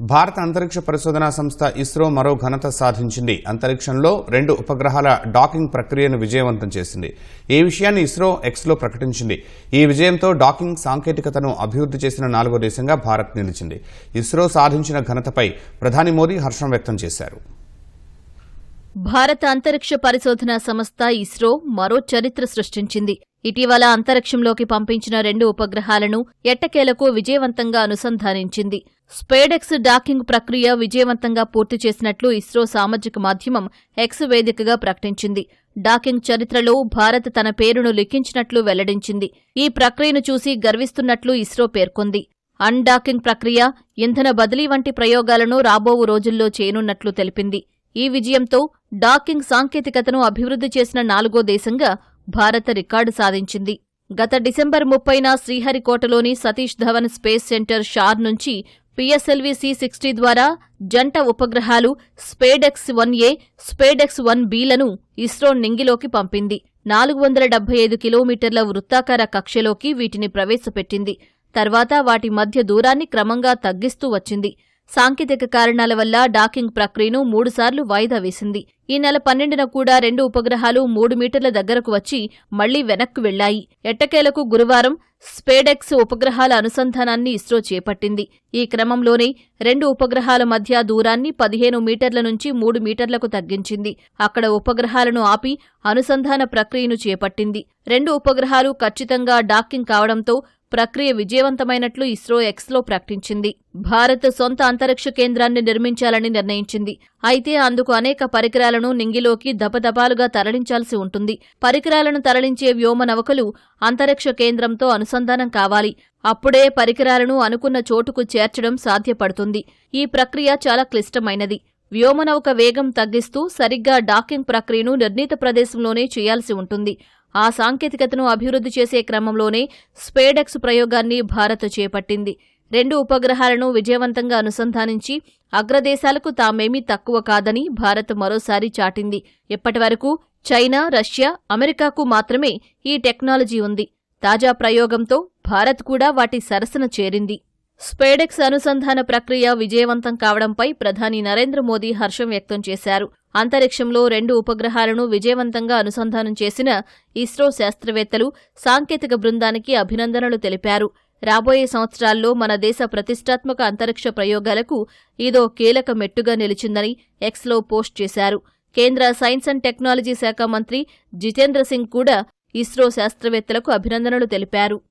భారత అంతరిక్ష పరిశోధనా సంస్థ ఇస్రో మరో ఘనత సాధించింది. అంతరిక్షంలో రెండు ఉపగ్రహాల డాకింగ్ ప్రక్రియను విజయవంతం చేసింది. ఈ విషయాన్ని ఇస్రో ఎక్స్లో ప్రకటించింది? ఈ విజయంతో డాకింగ్ సాంకేతికతను అభివృద్ధి చేసిన నాలుగో దేశంగా భారత్ నిలిచింది. ఇస్రో సాధించిన ఘనతపై ప్రధాని మోదీ హర్షం వ్యక్తం చేశారు. భారత అంతరిక్ష పరిశోధనా సంస్థ ఇస్రో మరో చరిత్ర సృష్టించింది. ఇటీవల అంతరిక్షంలోకి పంపించిన రెండు ఉపగ్రహాలను ఎట్టకేలకు విజయవంతంగా అనుసంధానించింది. స్పేడెక్స్ డాకింగ్ ప్రక్రియ విజయవంతంగా పూర్తి చేసినట్లు ఇస్రో సామాజిక మాధ్యమం ఎక్స్ వేదికగా ప్రకటించింది. డాకింగ్ చరిత్రలో భారత్ తన పేరును లిఖించినట్లు వెల్లడించింది. ఈ ప్రక్రియను చూసి గర్విస్తున్నట్లు ఇస్రో పేర్కొంది. అన్డాకింగ్ ప్రక్రియ ఇంధన బదిలీ వంటి ప్రయోగాలను రాబోవు రోజుల్లో చేయనున్నట్లు తెలిపింది. ఈ విజయంతో డాకింగ్ సాంకేతికతను అభివృద్ధి చేసిన నాలుగో దేశంగా భారత రికార్డు సాధించింది. గత డిసెంబర్ ముప్పైన శ్రీహరికోటలోని Satish Dhawan space centre SHAR నుంచి పిఎస్ఎల్వి సి సిక్స్టీ ద్వారా జంట ఉపగ్రహాలు SpaDeX one A SpaDeX one బీలను ISRO నింగిలోకి పంపింది. నాలుగు వందల డెబ్బై ఐదు కిలోమీటర్ల వృత్తాకార కక్షలోకి వీటిని ప్రవేశపెట్టింది. తర్వాత వాటి మధ్య దూరాన్ని క్రమంగా తగ్గిస్తూ వచ్చింది. సాంకేతిక కారణాల వల్ల డాకింగ్ ప్రక్రియను మూడుసార్లు వాయిదా వేసింది. ఈ నెల పన్నెండున కూడా రెండు ఉపగ్రహాలు మూడు మీటర్ల దగ్గరకు వచ్చి మళ్ళీ వెనక్కు వెళ్ళాయి. ఎట్టకేలకు గురువారం స్పేడెక్స్ ఉపగ్రహాల అనుసంధానాన్ని ఇస్రో చేపట్టింది. ఈ క్రమంలోనే రెండు ఉపగ్రహాల మధ్య దూరాన్ని పదిహేను మీటర్ల నుంచి మూడు మీటర్లకు తగ్గించింది. అక్కడ ఉపగ్రహాలను ఆపి అనుసంధాన ప్రక్రియను చేపట్టింది. రెండు ఉపగ్రహాలు ఖచ్చితంగా డాకింగ్ కావడంతో ప్రక్రియ విజయవంతమైనట్లు ఇస్రో ఎక్స్లో ప్రకటించింది. భారత్ సొంత అంతరిక్ష కేంద్రాన్ని నిర్మించాలని నిర్ణయించింది. అయితే అందుకు అనేక పరికరాలను నింగిలోకి దపదపాలుగా తరలించాల్సి ఉంటుంది. పరికరాలను తరలించే వ్యోమ నౌకలు అంతరిక్ష కేంద్రంతో అనుసంధానం కావాలి. అప్పుడే పరికరాలను అనుకున్న చోటుకు చేర్చడం సాధ్యపడుతుంది. ఈ ప్రక్రియ చాలా క్లిష్టమైనది. వ్యోమనౌక వేగం తగ్గిస్తూ సరిగ్గా డాకింగ్ ప్రక్రియను నిర్ణీత ప్రదేశంలోనే చేయాల్సి ఉంటుంది. ఆ సాంకేతికతను అభివృద్ధి చేసే క్రమంలోనే స్పేడెక్స్ ప్రయోగాన్ని భారత్ చేపట్టింది. రెండు ఉపగ్రహాలను విజయవంతంగా అనుసంధానించి అగ్రదేశాలకు తామేమీ తక్కువ కాదని భారత్ మరోసారి చాటింది. ఇప్పటివరకు చైనా రష్యా అమెరికాకు మాత్రమే ఈ టెక్నాలజీ ఉంది. తాజా ప్రయోగంతో భారత్ కూడా వాటి సరసన చేరింది. స్పేడెక్స్ అనుసంధాన ప్రక్రియ విజయవంతం కావడంపై ప్రధాని నరేంద్ర మోదీ హర్షం వ్యక్తం చేశారు. అంతరిక్షంలో రెండు ఉపగ్రహాలను విజయవంతంగా అనుసంధానం చేసిన ఇస్రో శాస్త్రవేత్తలు సాంకేతిక బృందానికి అభినందనలు తెలిపారు. రాబోయే సంవత్సరాల్లో మన దేశ ప్రతిష్టాత్మక అంతరిక్ష ప్రయోగాలకు ఇదో కీలక మెట్టుగా నిలిచిందని ఎక్స్లో పోస్ట్ చేశారు. కేంద్ర సైన్స్ అండ్ టెక్నాలజీ శాఖ మంత్రి జితేంద్ర సింగ్ కూడా ఇస్రో శాస్త్రవేత్తలకు అభినందనలు తెలిపారు.